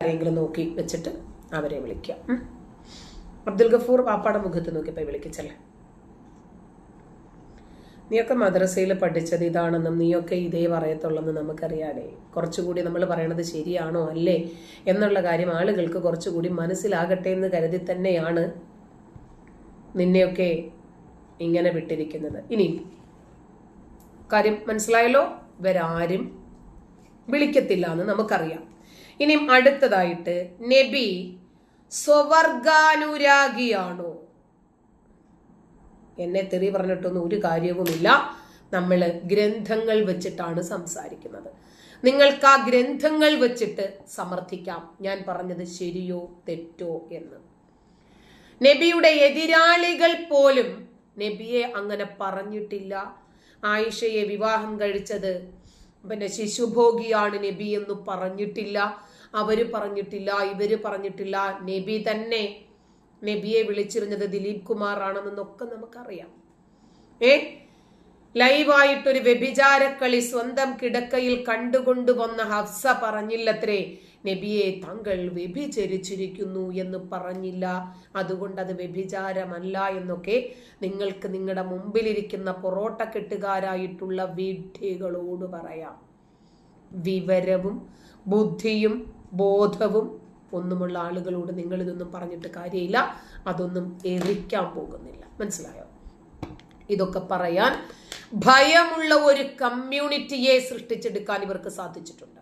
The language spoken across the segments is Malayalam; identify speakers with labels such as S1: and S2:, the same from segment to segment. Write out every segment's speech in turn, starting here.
S1: ആരെങ്കിലും നോക്കി വെച്ചിട്ട് അവരെ വിളിക്കാം അബ്ദുൽ ഗഫൂർ പാപ്പാടെ മുഖത്ത് നോക്കിയപ്പോ വിളിക്കിച്ചല്ലേ? നീയൊക്കെ മദ്രസയിൽ പഠിച്ചത് ഇതാണെന്നും നീയൊക്കെ ഇതേ പറയത്തുള്ളെന്ന് നമുക്കറിയാടേ കുറച്ചുകൂടി നമ്മൾ പറയണത് ശരിയാണോ അല്ലേ എന്നുള്ള കാര്യം ആളുകൾക്ക് കുറച്ചുകൂടി മനസ്സിലാകട്ടെ എന്ന് കരുതി തന്നെയാണ് നിന്നെയൊക്കെ ഇങ്ങനെ വിട്ടിരിക്കുന്നത്. ഇനി കാര്യം മനസ്സിലായല്ലോ? ഇവരാരും വിളിക്കത്തില്ല എന്ന് നമുക്കറിയാം. ഇനി അടുത്തതായിട്ട് നബി സ്വവർഗാനുരാഗിയാണോ? എന്നെ തെറി പറഞ്ഞിട്ടൊന്നും ഒരു കാര്യവുമില്ല. നമ്മൾ ഗ്രന്ഥങ്ങൾ വെച്ചിട്ടാണ് സംസാരിക്കുന്നത്. നിങ്ങൾക്ക് ആ ഗ്രന്ഥങ്ങൾ വെച്ചിട്ട് സമർത്ഥിക്കാം. ഞാൻ പറഞ്ഞത് ശരിയോ തെറ്റോ എന്ന്. നബിയുടെ എതിരാളികൾ പോലും നബിയെ അങ്ങനെ പറഞ്ഞിട്ടില്ല. ആയിഷയെ വിവാഹം കഴിച്ചത് പിന്നെ ശിശുഭോഗിയാണ് നബി എന്ന് പറഞ്ഞിട്ടില്ല. അവർ പറഞ്ഞിട്ടില്ല ഇവർ പറഞ്ഞിട്ടില്ല. നബി തന്നെ നബിയെ വിളിച്ചിരുന്നത് ദിലീപ് കുമാർ ആണെന്നൊക്കെ നമുക്കറിയാം. ഏ? ലൈവായിട്ടൊരു വ്യഭിചാരക്കളി സ്വന്തം കിടക്കയിൽ കണ്ടുകൊണ്ടു വന്ന ഹഫ്സ പറഞ്ഞില്ലത്രേ നബിയെ താങ്കൾ വ്യഭിചരിച്ചിരിക്കുന്നു എന്ന് പറഞ്ഞില്ല. അതുകൊണ്ട് അത് വ്യഭിചാരമല്ല എന്നൊക്കെ നിങ്ങൾക്ക് നിങ്ങളുടെ മുമ്പിലിരിക്കുന്ന പൊറോട്ട കെട്ടുകാരായിട്ടുള്ള വിഡ്ഢികളോട് പറയാം. വിവരവും ബുദ്ധിയും ബോധവും ഒന്നുമുള്ള ആളുകളോട് നിങ്ങൾ ഇതൊന്നും പറഞ്ഞിട്ട് കാര്യമില്ല. അതൊന്നും എറിക്കാൻ പോകുന്നില്ല. മനസ്സിലായോ? ഇതൊക്കെ പറയാൻ ഭയമുള്ള ഒരു കമ്മ്യൂണിറ്റിയെ സൃഷ്ടിച്ചെടുക്കാൻ ഇവർക്ക് സാധിച്ചിട്ടുണ്ട്.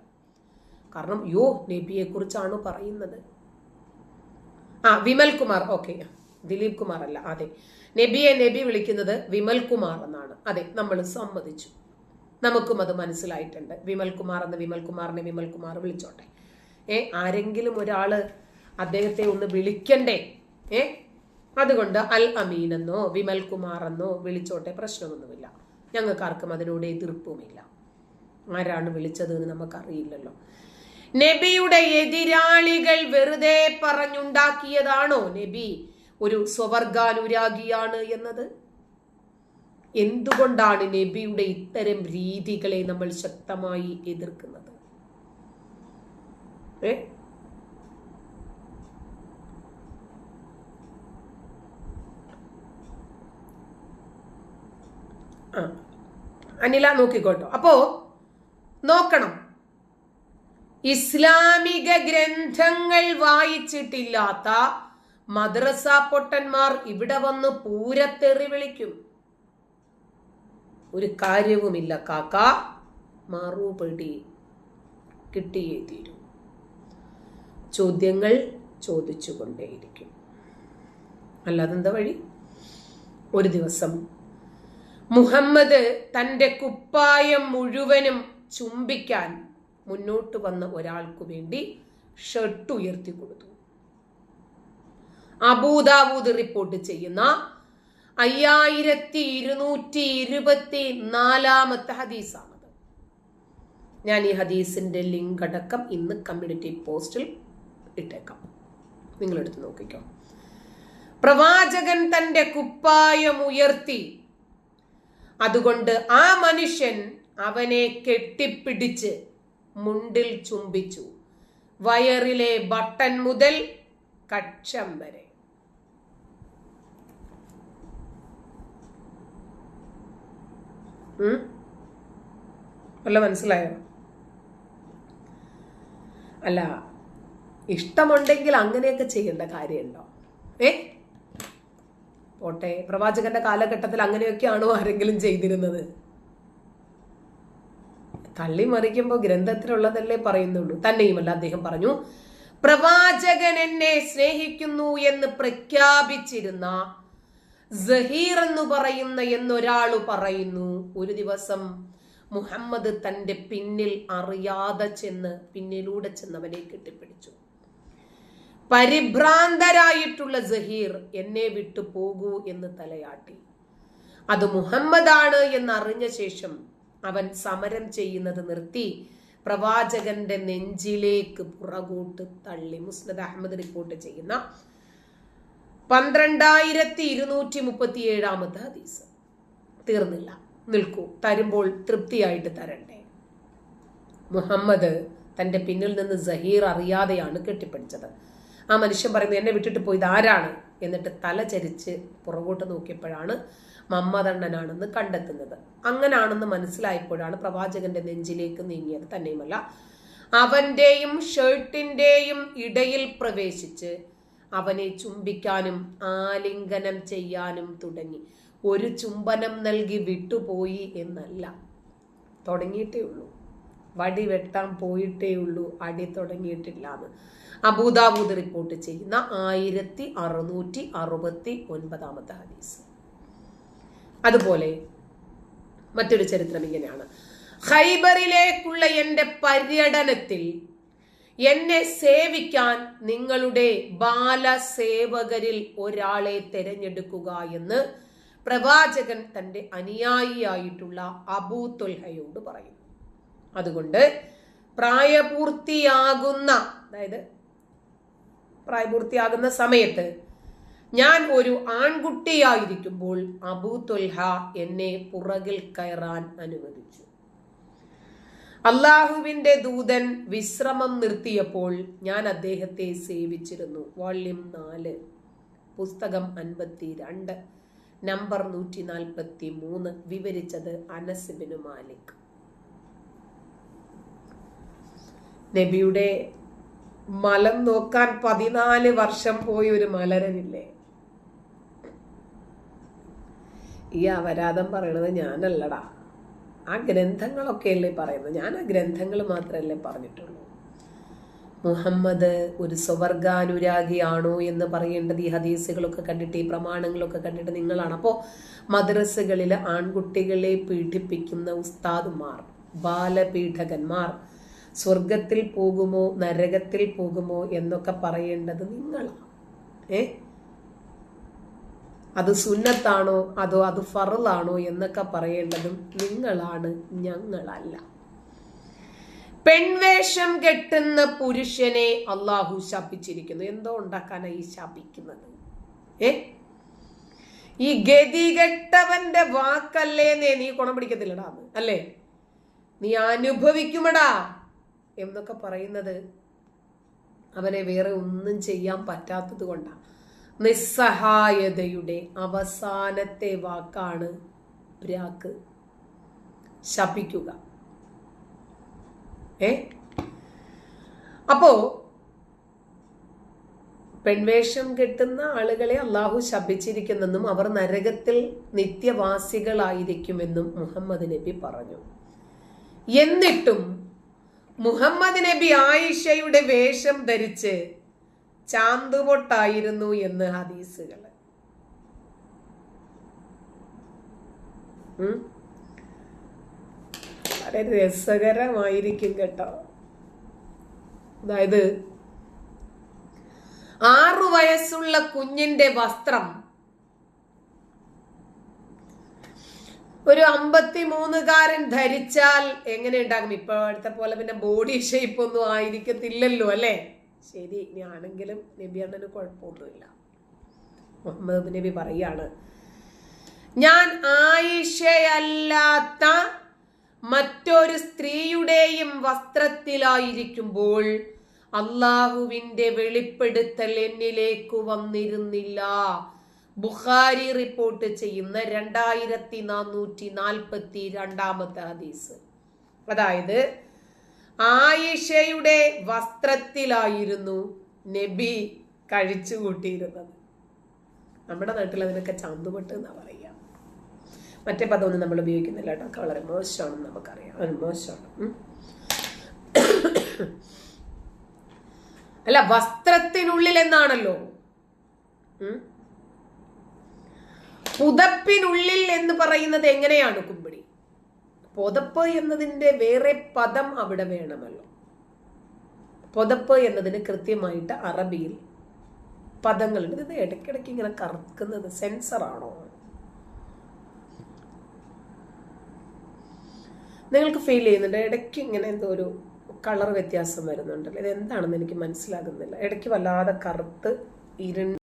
S1: കാരണം യോ നബിയെ കുറിച്ചാണ് പറയുന്നത്? ആ വിമൽ കുമാർ ഓക്കെ. ദിലീപ് കുമാർ അല്ല. അതെ. നബിയെ നബി വിളിക്കുന്നത് വിമൽ കുമാർ എന്നാണ്. അതെ നമ്മൾ സമ്മതിച്ചു. നമുക്കും അത് മനസ്സിലായിട്ടുണ്ട്. വിമൽ കുമാർ എന്ന വിമൽ കുമാറിനെ വിമൽ കുമാർ വിളിച്ചോട്ടെ. ഏ ആരെങ്കിലും ഒരാൾ അദ്ദേഹത്തെ ഒന്ന് വിളിക്കണ്ടേ? ഏ? അതുകൊണ്ട് അൽ അമീൻ എന്നോ വിമൽ കുമാർ എന്നോ വിളിച്ചോട്ടെ പ്രശ്നമൊന്നുമില്ല. ഞങ്ങൾക്കാർക്കും അതിനോട് എതിർപ്പുമില്ല. ആരാണ് വിളിച്ചത് എന്ന് നമുക്കറിയില്ലല്ലോ. നബിയുടെ എതിരാളികൾ വെറുതെ പറഞ്ഞുണ്ടാക്കിയതാണോ നബി? ഒരു സ്വവർഗാനുരാഗിയാണ് എന്നത്? എന്തുകൊണ്ടാണ് നബിയുടെ ഇത്തരം രീതികളെ നമ്മൾ ശക്തമായി എതിർക്കുന്നത്? ആ. അനില നോക്കിക്കോട്ടോ. അപ്പോ നോക്കണം. ഇസ്ലാമിക ഗ്രന്ഥങ്ങൾ വായിച്ചിട്ടില്ലാത്ത മദ്രസ പൊട്ടന്മാർ ഇവിടെ വന്ന് പൂരത്തെറി വിളിക്കും. ഒരു കാര്യവുമില്ല കാക്ക. മറുപടി കിട്ടിയേ തീരൂ. ചോദ്യങ്ങൾ ചോദിച്ചുകൊണ്ടേയിരിക്കും. അല്ലാതെ എന്താ വഴി? ഒരു ദിവസം മുഹമ്മദ് തന്റെ കുപ്പായം മുഴുവനും ചുംബിക്കാൻ മുന്നോട്ട് വന്ന ഒരാൾക്കു വേണ്ടി ഷർട്ട് ഉയർത്തി കൊടുത്തു. അബൂദാബൂദ് റിപ്പോർട്ട് ചെയ്യുന്ന അയ്യായിരത്തി ഇരുന്നൂറ്റി ഇരുപത്തി നാലാമത്തെ ഹദീസാണത്. ഞാൻ ഈ ഹദീസിന്റെ ലിങ്ക് അടക്കം ഇന്ന് കമ്മ്യൂണിറ്റി പോസ്റ്റിൽ ഇട്ടേക്കാം. നിങ്ങളെടുത്ത് നോക്കിക്കോ. പ്രവാചകൻ തന്റെ കുപ്പായം ഉയർത്തി. അതുകൊണ്ട് ആ മനുഷ്യൻ അവനെ കെട്ടിപ്പിടിച്ച് മുണ്ടിൽ ചുംബിച്ചു. വയറിലെ ബട്ടൻ മുതൽ കക്ഷം വരെ. അല്ല മനസ്സിലായോ? അല്ല ഇഷ്ടമുണ്ടെങ്കിൽ അങ്ങനെയൊക്കെ ചെയ്യേണ്ട കാര്യമുണ്ടോ? ഏ? പോട്ടെ പ്രവാചകന്റെ കാലഘട്ടത്തിൽ അങ്ങനെയൊക്കെയാണോ ആരെങ്കിലും ചെയ്തിരുന്നത്? തള്ളി മറിക്കുമ്പോൾ ഗ്രന്ഥത്തിലുള്ളതല്ലേ പറയുന്നുള്ളൂ. തന്നെയുമല്ല അദ്ദേഹം പറഞ്ഞു പ്രവാചകൻ എന്നെ സ്നേഹിക്കുന്നു എന്ന് പ്രഖ്യാപിച്ചിരുന്ന സഹീർ എന്ന് പറയുന്ന എന്നൊരാൾ പറയുന്നു. ഒരു ദിവസം മുഹമ്മദ് തന്റെ പിന്നിൽ അറിയാതെ ചെന്ന് പിന്നിലൂടെ ചെന്നവനെ കെട്ടിപ്പിടിച്ചു. പരിഭ്രാന്തരായിട്ടുള്ള സഹീർ എന്നെ വിട്ടു പോകൂ എന്ന് തലയാട്ടി. അത് മുഹമ്മദാണ് എന്നറിഞ്ഞ ശേഷം അവൻ സമരം ചെയ്യുന്നത് നിർത്തി പ്രവാചകന്റെ നെഞ്ചിലേക്ക് പുറകോട്ട് തള്ളി. മുസ്നദ് അഹമ്മദ് റിപ്പോർട്ട് ചെയ്യുന്ന പന്ത്രണ്ടായിരത്തി ഇരുന്നൂറ്റി മുപ്പത്തി ഏഴാമത്തെ ഹദീസ്. തീർന്നില്ല. നിൽക്കൂ. തരുമ്പോൾ തൃപ്തിയായിട്ട് തരണ്ടേ. മുഹമ്മദ് തന്റെ പിന്നിൽ നിന്ന് സഹീർ അറിയാതെയാണ് കെട്ടിപ്പിടിച്ചത്. ആ മനുഷ്യൻ പറയുന്നത് എന്നെ വിട്ടിട്ട് പോയത് ആരാണ്? എന്നിട്ട് തല ചരിച്ച് പുറകോട്ട് നോക്കിയപ്പോഴാണ് മമ്മദണ്ണനാണെന്ന് കണ്ടെത്തുന്നത്. അങ്ങനാണെന്ന് മനസ്സിലായപ്പോഴാണ് പ്രവാചകന്റെ നെഞ്ചിലേക്ക് നീങ്ങിയത്. തന്നെയുമല്ല അവന്റെയും ഷർട്ടിന്റെയും ഇടയിൽ പ്രവേശിച്ച് അവനെ ചുംബിക്കാനും ആലിംഗനം ചെയ്യാനും തുടങ്ങി. ഒരു ചുംബനം നൽകി വിട്ടുപോയി എന്നല്ല തുടങ്ങിയിട്ടേ ഉള്ളൂ. വടി വെട്ടാൻ പോയിട്ടേ ഉള്ളൂ അടി തുടങ്ങിയിട്ടില്ല എന്ന് അബൂദാബൂദ് റിപ്പോർട്ട് ചെയ്യുന്ന ആയിരത്തി അറുന്നൂറ്റി അറുപത്തി ഒൻപതാമത്തെ ഹദീസ്. അതുപോലെ മറ്റൊരു ചരിത്രം ഇങ്ങനെയാണ്. ഹൈബറിലേക്കുള്ള എന്റെ പര്യടനത്തിൽ എന്നെ സേവിക്കാൻ നിങ്ങളുടെ ബാലസേവകരിൽ ഒരാളെ തിരഞ്ഞെടുക്കുക എന്ന് പ്രവാചകൻ തന്റെ അനുയായിയായിട്ടുള്ള അബൂ തൊൽഹയോട് പറയുന്നു. അതുകൊണ്ട് പ്രായപൂർത്തിയാകുന്ന അതായത് പ്രായപൂർത്തിയാകുന്ന സമയത്ത് ഞാൻ ഒരു ആൺകുട്ടിയായിരിക്കുമ്പോൾ അബൂ എന്നെ പുറകിൽ കയറാൻ അനുവദിച്ചു. അള്ളാഹുവിന്റെ ദൂതൻ വിശ്രമം നിർത്തിയപ്പോൾ ഞാൻ അദ്ദേഹത്തെ സേവിച്ചിരുന്നു. വോള്യം നാല് പുസ്തകം അൻപത്തി രണ്ട് നമ്പർ നൂറ്റി നാൽപ്പത്തി മൂന്ന് വിവരിച്ചത് അനസ്ബിനു മാലിക്. നബിയുടെ മലം നോക്കാൻ പതിനാല് വർഷം പോയി ഒരു മലരനില്ലേ? ഈ അപരാധം പറയണത് ഞാനല്ലടാ. ആ ഗ്രന്ഥങ്ങളൊക്കെ അല്ലേ പറയുന്നത്? ഞാൻ ആ ഗ്രന്ഥങ്ങൾ മാത്രമല്ലേ പറഞ്ഞിട്ടുള്ളൂ. മുഹമ്മദ് ഒരു സ്വവർഗാനുരാഗിയാണോ എന്ന് പറയേണ്ടത് ഈ ഹദീസുകളൊക്കെ കണ്ടിട്ട് ഈ പ്രമാണങ്ങളൊക്കെ കണ്ടിട്ട് നിങ്ങളാണ്. അപ്പോൾ മദ്രസകളിൽ ആൺകുട്ടികളെ പീഡിപ്പിക്കുന്ന ഉസ്താദുമാർ ബാലപീഠകന്മാർ സ്വർഗത്തിൽ പോകുമോ നരകത്തിൽ പോകുമോ എന്നൊക്കെ പറയേണ്ടത് നിങ്ങളാണ് ഏ? അത് സുന്നത്താണോ അതോ അത് ഫറലാണോ എന്നൊക്കെ പറയേണ്ടതും നിങ്ങളാണ് ഞങ്ങളല്ല. പെൺവേഷം കെട്ടുന്ന പുരുഷനെ അള്ളാഹു ശാപിച്ചിരിക്കുന്നു. എന്തോ ഉണ്ടാക്കാനാണ് ഈ ശാപിക്കുന്നത്? ഏ? ഈ ഗതികെട്ടവന്റെ വാക്കല്ലേ നേ നീ കുണം പിടിക്കത്തില്ലടാ അല്ലേ? നീ അനുഭവിക്കുമടാ. എന്നൊക്കെ പറയുന്നത് അവനെ വേറെ ഒന്നും ചെയ്യാൻ പറ്റാത്തത് കൊണ്ടാണ് നിസ്സഹായതയുടെ അവസാനത്തെ വാക്കാണ് ബ്രാക്ക്. ശപിക്കുക. ഏ? അപ്പോ പെൺവേഷം കെട്ടുന്ന ആളുകളെ അള്ളാഹു ശപിച്ചിരിക്കുന്നെന്നും അവർ നരകത്തിൽ നിത്യവാസികളായിരിക്കുമെന്നും മുഹമ്മദ് നബി പറഞ്ഞു. എന്നിട്ടും മുഹമ്മദ് നബി ആയിഷയുടെ വേഷം ധരിച്ച് ചാന്തുപൊട്ടായിരുന്നു എന്ന് ഹദീസുകൾ. വളരെ രസകരമായിരിക്കും കേട്ടോ. അതായത് ആറു വയസ്സുള്ള കുഞ്ഞിന്റെ വസ്ത്രം ഒരു അമ്പത്തി മൂന്നുകാരൻ ധരിച്ചാൽ എങ്ങനെ ഉണ്ടാകും? ഇപ്പൊ അടുത്ത പോലെ പിന്നെ ബോഡി ഷേപ്പ് ഒന്നും ആയിരിക്കത്തില്ലല്ലോ അല്ലേ? ശരി ഇനി ആണെങ്കിലും നബി അണ്ണന് കുഴപ്പമൊന്നുമില്ല. മുഹമ്മദ് നബി പറയാണ് ഞാൻ ആയിഷയല്ലാത്ത മറ്റൊരു സ്ത്രീയുടെയും വസ്ത്രത്തിലായിരിക്കുമ്പോൾ അള്ളാഹുവിന്റെ വെളിപ്പെടുത്തൽ എന്നിലേക്ക് വന്നിരുന്നില്ല. ബുഖാരി റിപ്പോർട്ട് ചെയ്യുന്ന രണ്ടായിരത്തി നാനൂറ്റി നാൽപ്പത്തി രണ്ടാമത്തെ ഹദീസ്. അതായത് ആയിഷയുടെ വസ്ത്രത്തിലായിരുന്നു നബി കഴിച്ചു കൂട്ടിയിരുന്നത് നമ്മുടെ നാട്ടിൽ അതിനൊക്കെ ചാന്തുപെട്ട് എന്നാ പറയുക. മറ്റേ പദമൊന്നും നമ്മൾ ഉപയോഗിക്കുന്നില്ല കേട്ടോ. വളരെ മോശമാണെന്ന് നമുക്കറിയാം. മോശമാണ്. അല്ല വസ്ത്രത്തിനുള്ളിൽ എന്നാണല്ലോ? പുതപ്പിനുള്ളിൽ എന്ന് പറയുന്നത് എങ്ങനെയാണ് കുമ്പിടി? പുതപ്പ് എന്നതിന്റെ വേറെ പദം അവിടെ വേണമല്ലോ. പുതപ്പ് എന്നതിന് കൃത്യമായിട്ട് അറബിയിൽ പദങ്ങളുണ്ട്. ഇത് ഇടയ്ക്കിടയ്ക്ക് ഇങ്ങനെ കറക്കുന്നത് സെൻസറാണോ നിങ്ങൾക്ക് ഫീൽ ചെയ്യുന്നുണ്ട്? ഇടയ്ക്ക് ഇങ്ങനെ എന്തോ ഒരു കളർ വ്യത്യാസം വരുന്നുണ്ടല്ലോ. ഇത് എന്താണെന്ന് എനിക്ക് മനസ്സിലാകുന്നില്ല. ഇടയ്ക്ക് വല്ലാതെ കറുത്ത് ഇരുണ്ട്